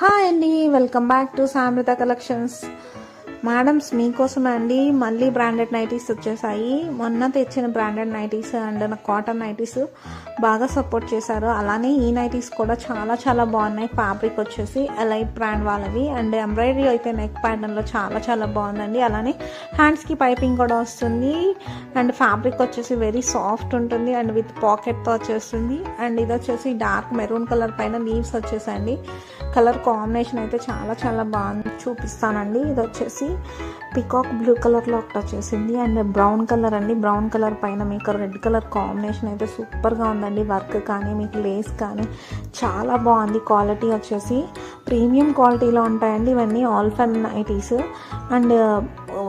Hi అండి welcome back to Samrutha collections. Madams మీకోసమే అండి? మళ్ళీ బ్రాండెడ్ నైటీస్ వచ్చేసాయి. మొన్న తెచ్చిన బ్రాండెడ్ నైటీస్ అండ్ నా కాటన్ నైటీస్ బాగా సపోర్ట్ చేశారు. అలానే ఈ నైటీస్ కూడా చాలా చాలా బాగున్నాయి. ఫ్యాబ్రిక్ వచ్చేసి ఎలైట్ బ్రాండ్ వాళ్ళవి. అండ్ ఎంబ్రాయిడరీ అయితే నెక్ ప్యాటర్న్లో చాలా చాలా బాగుందండి. అలానే హ్యాండ్స్కి పైపింగ్ కూడా వస్తుంది. అండ్ ఫ్యాబ్రిక్ వచ్చేసి వెరీ సాఫ్ట్ ఉంటుంది. అండ్ విత్ పాకెట్తో వచ్చేస్తుంది. అండ్ ఇది వచ్చేసి డార్క్ మెరూన్ కలర్ పైన లీవ్స్ వచ్చేసండి కలర్ కాంబినేషన్ అయితే చాలా చాలా బాగుంది. చూపిస్తానండి. ఇది వచ్చేసి పికాక్ బ్లూ కలర్లో ఒకటి వచ్చేసింది. అండ్ బ్రౌన్ కలర్ అండి. బ్రౌన్ కలర్ పైన మీకు రెడ్ కలర్ కాంబినేషన్ అయితే సూపర్గా ఉందండి. వర్క్ కానీ మీకు లేస్ కానీ చాలా బాగుంది. క్వాలిటీ వచ్చేసి ప్రీమియం క్వాలిటీలో ఉంటాయండి. ఇవన్నీ all fun nighties. And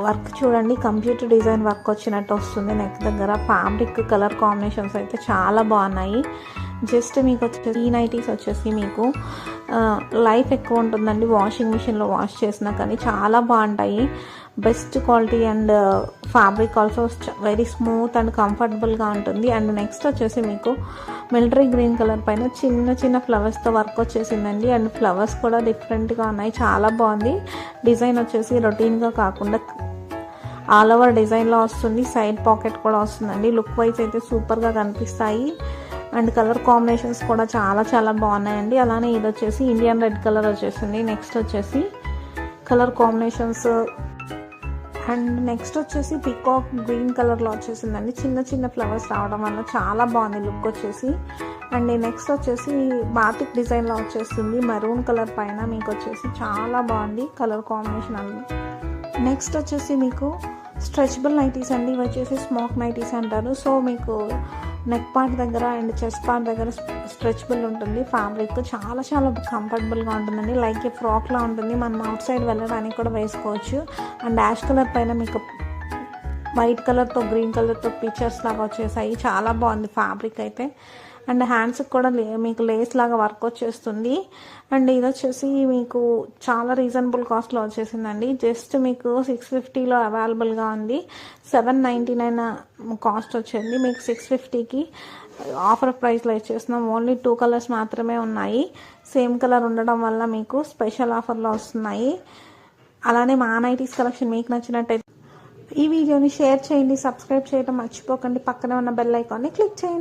work చూడండి. కంప్యూటర్ డిజైన్ వర్క్ వచ్చినట్టు వస్తుంది. నెక్ దగ్గర ఫ్యాబ్రిక్ కలర్ కాంబినేషన్స్ అయితే చాలా బాగున్నాయి. జస్ట్ మీకు వచ్చేసి ఈ నైటీస్ వచ్చేసి మీకు లైఫ్ ఎక్కువ ఉంటుందండి. వాషింగ్ మిషన్లో వాష్ చేసినా కానీ చాలా బాగుంటాయి. Best quality and fabric also very smooth and కంఫర్టబుల్గా ఉంటుంది. అండ్ నెక్స్ట్ వచ్చేసి మీకు మిలిటరీ గ్రీన్ కలర్ పైన చిన్న చిన్న ఫ్లవర్స్తో వర్క్ వచ్చేసిందండి. అండ్ ఫ్లవర్స్ కూడా డిఫరెంట్గా ఉన్నాయి. చాలా బాగుంది. డిజైన్ వచ్చేసి రొటీన్గా కాకుండా ఆల్ ఓవర్ డిజైన్లో వస్తుంది. సైడ్ పాకెట్ కూడా వస్తుందండి. లుక్ వైజ్ అయితే సూపర్గా కనిపిస్తాయి. అండ్ కలర్ కాంబినేషన్స్ కూడా చాలా చాలా బాగున్నాయండి. అలానే ఇది వచ్చేసి ఇండియన్ రెడ్ కలర్ వచ్చేసింది. నెక్స్ట్ వచ్చేసి కలర్ కాంబినేషన్స్. అండ్ నెక్స్ట్ వచ్చేసి పికాక్ గ్రీన్ కలర్లో వచ్చేసిందండి. చిన్న చిన్న ఫ్లవర్స్ రావడం వల్ల చాలా బాగుంది లుక్ వచ్చేసి. అండ్ నెక్స్ట్ వచ్చేసి బాతిక్ డిజైన్లో వచ్చేస్తుంది మరూన్ కలర్ పైన మీకు వచ్చేసి చాలా బాగుంది కలర్ కాంబినేషన్ అండి. నెక్స్ట్ వచ్చేసి మీకు స్ట్రెచబుల్ నైటీస్ అండి. ఇవి వచ్చేసి స్మోక్ నైటీస్ అంటారు. సో మీకు నెక్ పార్ట్ దగ్గర అండ్ చెస్ట్ పార్ట్ దగ్గర స్ట్రెచబుల్ ఉంటుంది. ఫ్యాబ్రిక్ చాలా చాలా కంఫర్టబుల్గా ఉంటుందండి. లైక్ ఏ ఫ్రాక్లా ఉంటుంది. మనం అవుట్ సైడ్ వెళ్ళడానికి కూడా వేసుకోవచ్చు. అండ్ యాష్ కలర్ పైన మీకు వైట్ కలర్తో గ్రీన్ కలర్తో పిక్చర్స్ లాగా వచ్చేసాయి. చాలా బాగుంది ఫ్యాబ్రిక్ అయితే. అండ్ హ్యాండ్స్కి కూడా లే మీకు లేస్ లాగా వర్క్ వచ్చేస్తుంది. అండ్ ఇది వచ్చేసి మీకు చాలా రీజనబుల్ కాస్ట్లో వచ్చేసిందండి. జస్ట్ మీకు సిక్స్ ఫిఫ్టీలో అవైలబుల్గా ఉంది. సెవెన్ నైంటీ నైన్ కాస్ట్ వచ్చింది. మీకు సిక్స్ ఫిఫ్టీకి ఆఫర్ ప్రైస్లో ఇచ్చేస్తున్నాం. ఓన్లీ టూ కలర్స్ మాత్రమే ఉన్నాయి. సేమ్ కలర్ ఉండడం వల్ల మీకు స్పెషల్ ఆఫర్లో వస్తున్నాయి. అలానే మా నైటీస్ కలెక్షన్ మీకు నచ్చినట్టయితే ఈ వీడియోని షేర్ చేయండి సబ్స్క్రైబ్ చేయడం మర్చిపోకండి. పక్కనే ఉన్న బెల్ ఐకాన్ని క్లిక్ చేయండి.